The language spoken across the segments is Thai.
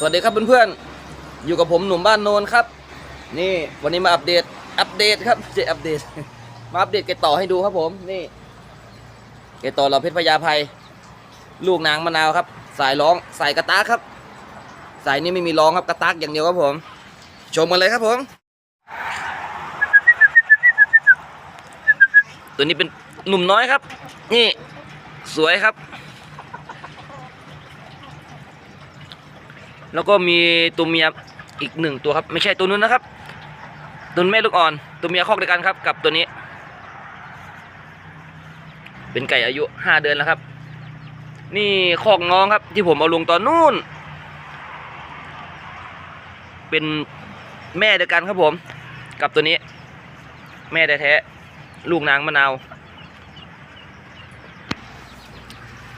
สวัสดีครับเพื่อนๆ อยู่กับผมหนุ่มบ้านโนนครับ นี่วันนี้มาอัปเดต อัปเดตครับเจอัปเดต มาอัปเดตไก่ต่อให้ดูครับผมนี่ไก่ต่อเราเพชรพญาภัย ลูกนางมะนาวครับ สายร้องสายกระตากครับ สายนี้ไม่มีร้องครับกระตากอย่างเดียวครับผม ชมกันเลยครับผม ตัวนี้เป็นหนุ่มน้อยครับ นี่สวยครับ แล้วก็มีตัวเมียอีกหนึ่งตัวครับ ไม่ใช่ตัวนู้นนะครับ ตัวแม่ลูกอ่อน ตัวเมียคอกเดียวกันครับ กับตัวนี้ เป็นไก่อายุห้าเดือนแล้วครับ นี่คอกน้องครับ ที่ผมเอาลงตอนนู้น เป็นแม่เดียวกันครับผม กับตัวนี้ แม่แท้ๆลูกนางมะนาว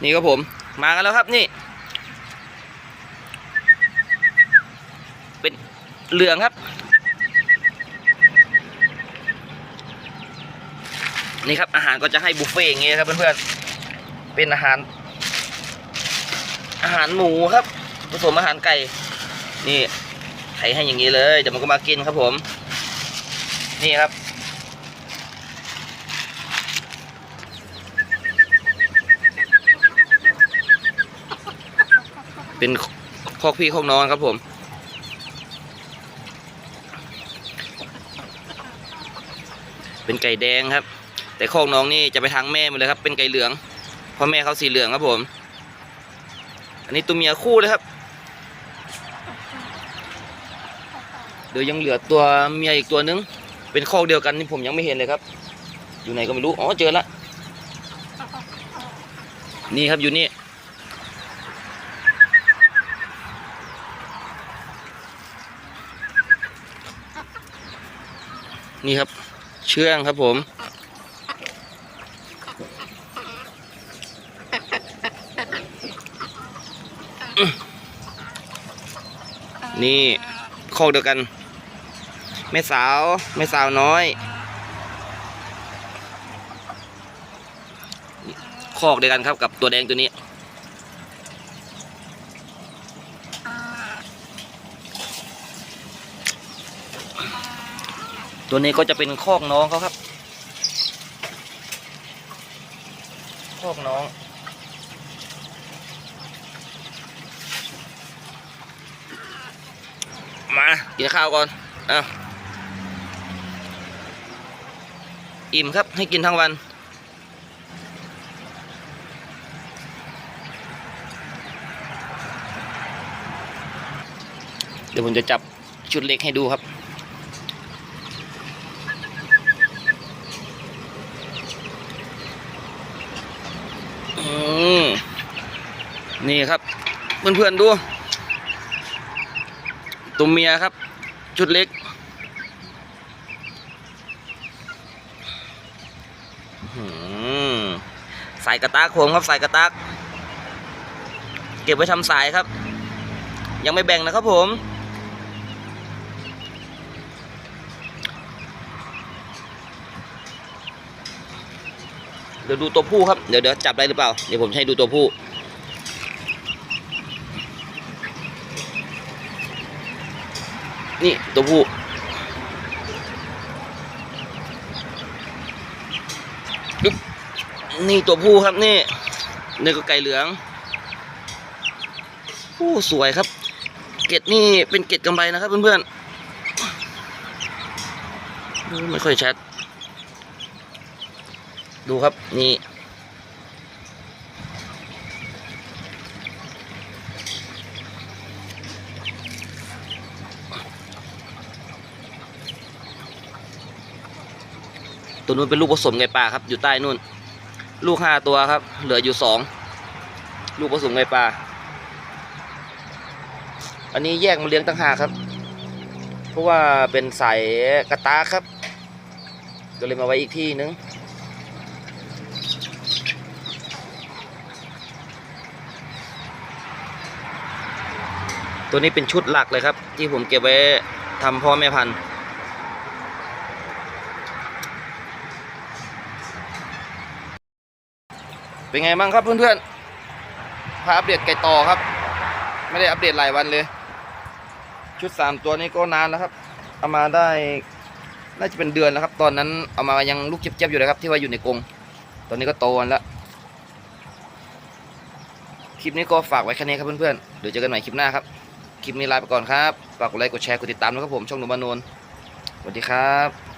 นี่ครับผม มากันแล้วครับนี่ เหลืองครับ นี่ครับอาหารก็จะให้บุฟเฟ่ต์อย่างเงี้ยครับเพื่อนๆเป็นอาหาร อาหารหมูครับ ผสมอาหารไก่ นี่ไข่ให้อย่างนี้เลยเดี๋ยวมันก็มากินครับผม นี่ครับเป็นคอกพี่คอกน้องครับผม เป็นไก่แดงครับ แต่โคกน้องนี่จะไปทางแม่หมดเลยครับ เป็นไก่เหลืองเพราะแม่เขาสีเหลืองครับผม อันนี้ตัวเมียคู่เลยครับ เดี๋ยวยังเหลือตัวเมียอีกตัวนึง เป็นคอกเดียวกันนี่ผมยังไม่เห็นเลยครับ อยู่ไหนก็ไม่รู้อ๋อเจอละนี่ครับอยู่นี่นี่ครับ เชื่องครับผม นี่คอกเดียวกัน แม่สาว แม่สาวน้อยคอกเดียวกันครับกับตัวแดงตัวนี้ ตัวนี้ก็จะเป็นคอกน้องเขาครับ คอกน้อง มากินข้าวก่อนอ้าวอิ่มครับให้กินทั้งวันเดี๋ยวผมจะจับชุดเล็กให้ดูครับ นี่ครับเพื่อนๆดูตัวเมียครับ ชุดเล็กอื้อหือสายกระตากผมครับสายกระตากเก็บไว้ทำสายครับ ยังไม่แบ่งนะครับผม ดี๋ยวดูตัวผู้ครับ เดี๋ยวเดี๋ยวจับได้หรือเปล่า เดี๋ยวผมให้ดูตัวผู้ นี่ตัวผู้ นี่ตัวผู้ครับนี่นี่ก็ไก่เหลืองโอ้สวยครับ เกล็ดนี่เป็นเกล็ดกำไรนะครับเพื่อนๆ ไม่ค่อยชัด ดูครับนี่ตัวนู้นเป็นลูกผสมไก่ป่าครับ อยู่ใต้นู่น ลูกห้าตัวครับ เหลืออยู่สองลูกผสมไก่ป่าอันนี้แยกมาเลี้ยงตั้งหากครับ เพราะว่าเป็นสายกระตาครับ ก็เลยมาไว้อีกที่นึง ตัวนี้เป็นชุดหลักเลยครับ ที่ผมเก็บไว้ทำพ่อแม่พันธุ์เป็นไงบ้างครับเพื่อนๆพาอัปเดตไก่ต่อครับ ไม่ได้อัปเดตหลายวันเลย ชุดสามตัวนี้ก็นานแล้วครับ เอามาได้ น่าจะเป็นเดือนแล้วครับ ตอนนั้นเอามายังลูกเจ็บๆอยู่เลยครับ ที่ว่าอยู่ในกรง ตอนนี้ก็โตแล้ว คลิปนี้ก็ฝากไว้แค่นี้ครับเพื่อนๆ เดี๋ยวเจอกันใหม่คลิปหน้าครับ คลิปนี้ลาไปก่อนครับ ฝากกดไลค์ กดแชร์ กดติดตามนะครับผม ช่องหนุ่มบานนนสวัสดีครับ